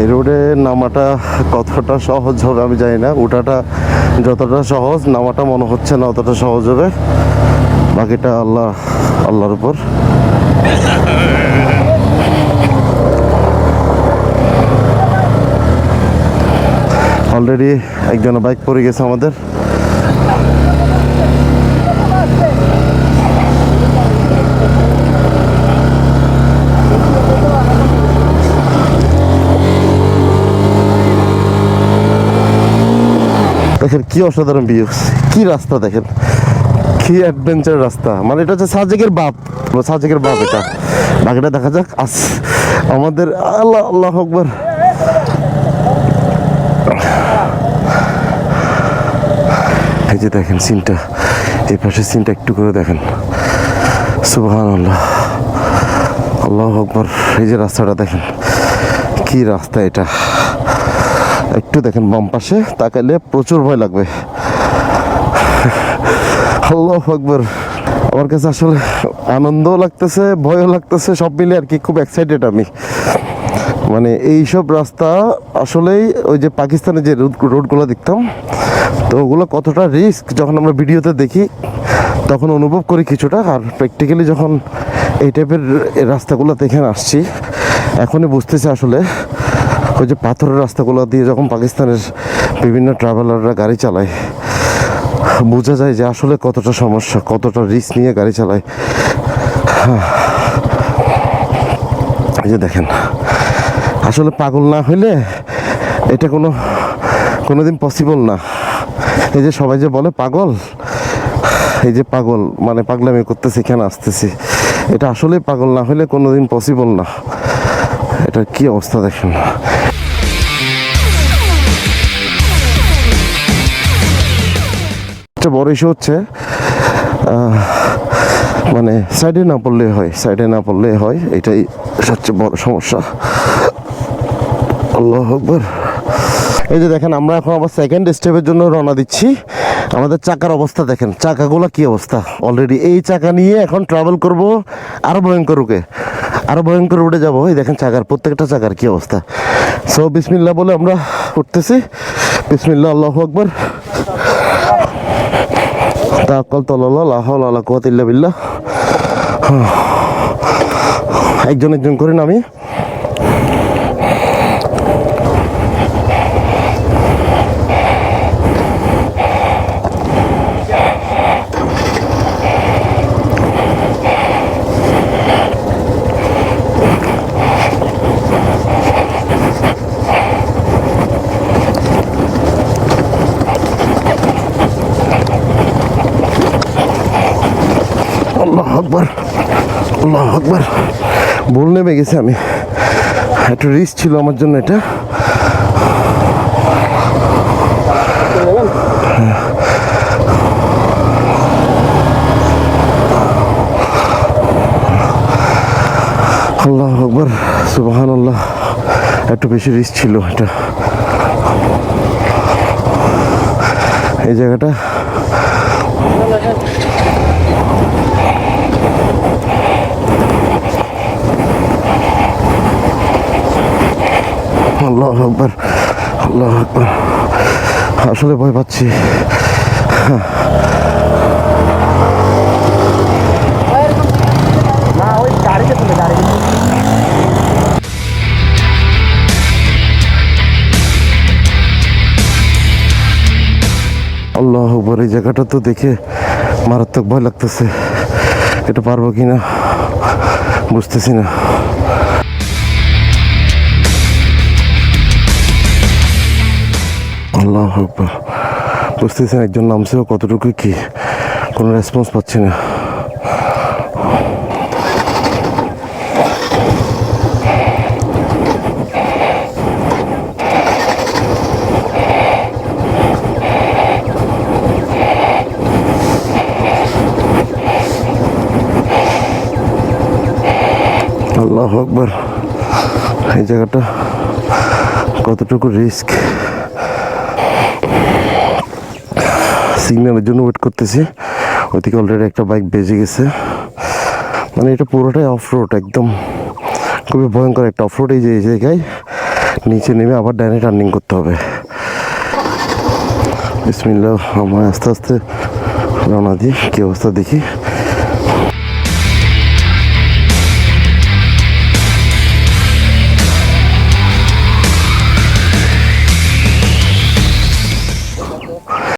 এই রোডে নামাটা কতটা সহজ হবে আমি জানি না। ওঠাটা যতটা সহজ, নামাটা মনে হচ্ছে না অতটা সহজ হবে। বাকিটা আল্লাহ, আল্লাহর উপর। অলরেডি একজন বাইক পড়ে গেছে আমাদের। দেখেন কি অসাধারণ ভিউস কি রাস্তা দেখেন, কি অ্যাডভেঞ্চার রাস্তা। মানে এটা হচ্ছে সাজেকের বাপ সাজেকের বাপ এটা। বাকিটা দেখা যাক, আস, আমাদের আল্লাহ আল্লাহ আকবর। এই যে দেখেন সিনটা এই পাশে সিনটা একটু করে দেখেন। সুবহান আল্লাহ আল্লাহ আকবর, এই যে রাস্তাটা দেখেন, কি রাস্তা এটা। একটু দেখেন বাম পাশে, তাকাইলে প্রচুর ভয় লাগবে। আল্লাহ আকবর। আমার কাছে আসলে আনন্দও লাগতেছে, ভয়ও লাগতেছে, সব মিলে আর কি খুব এক্সাইটেড আমি। মানে এইসব রাস্তা আসলেই ওই যে পাকিস্তানে যে রোড, রোডগুলো দেখতাম, তো ওগুলো কতটা রিস্ক যখন আমরা ভিডিওতে দেখি, তখন অনুভব করি কিছুটা। আর প্র্যাকটিক্যালি যখন এই টাইপের রাস্তাগুলোতে এখানে আসছি, এখনই বুঝতেছি আসলে ওই যে পাথরের রাস্তাগুলো দিয়ে যখন পাকিস্তানের বিভিন্ন ট্রাভেলাররা গাড়ি চালায়, বোঝা যায় যে আসলে কতটা সমস্যা, কতটা রিস্ক নিয়ে গাড়ি চালায়। এই যে দেখেন, আসলে পাগল না হইলে এটা কোনো, কোনোদিন পসিবল না। এই যে সবাই যে বলে পাগল, এই যে পাগল মানে পাগলামি করতেছি, কেন আসতেছি? এটা আসলে পাগল না হলে কোনোদিন পসিবল না। এটা কি অবস্থা দেখেন। একটা বড় ইস্যু হচ্ছে মানে সাইডে না পড়লে হয় সাইডে না পড়লে হয়, এটাই সবচেয়ে বড় সমস্যা। আল্লাহ আকবর। এই যে দেখেন, আমরা এখন আবার সেকেন্ড স্টেপের জন্য রওনা দিচ্ছি। আমাদের চাকার অবস্থা দেখেন, চাকাগুলো কি অবস্থা? অলরেডি এই চাকা নিয়ে এখন ট্রাভেল করব আরও ভয়ঙ্কর রুকে আরও ভয়ঙ্কর উঠে যাব। এই দেখেন চাকার, প্রত্যেকটা চাকার কি অবস্থা? সো বিসমিল্লাহ বলে আমরা উঠতেছি। বিসমিল্লা আল্লাহ আকবর। তাকাল তল্লাহ লা হাওলা ওয়ালা কুওয়াতা ইল্লা বিল্লাহ। একজন একজন করে নামি আল্লাহ আকবর আল্লাহ আকবর। ভুল নেমে গেছে আমি। একটু রিস্ক ছিল আমার জন্য এটা। আল্লাহ আকবর সুবাহান আল্লাহ একটু বেশি রিস্ক ছিল এটা। এই জায়গাটা আল্লাহ আকবর আল্লাহ আসলে ভয় পাচ্ছি। আল্লাহ আকবর এই জায়গাটা তো দেখে মারাত্মক ভয় লাগতেছে। এটা পারব কি না বুঝতেছি না। আল্লাহ আকবর। বুঝতেছি না একজন নামছেও কতটুকু কি? কোনো রেসপন্স পাচ্ছি না। আল্লাহ আকবর। এই জায়গাটা কতটুকু রিস্ক সিগন্যালের জন্য ওয়েট করতেছি। ওইদিকে অলরেডি একটা বাইক বেজে গেছে। মানে এটা পুরোটাই অফ রোড একদম খুবই ভয়ঙ্কর একটা অফ রোড এই যে, এই জায়গায়। নিচে নেমে আবার ডাইনে টার্নিং করতে হবে। বিসমিল্লা আমার আস্তে আস্তে রওনা দিই। কী অবস্থা দেখি।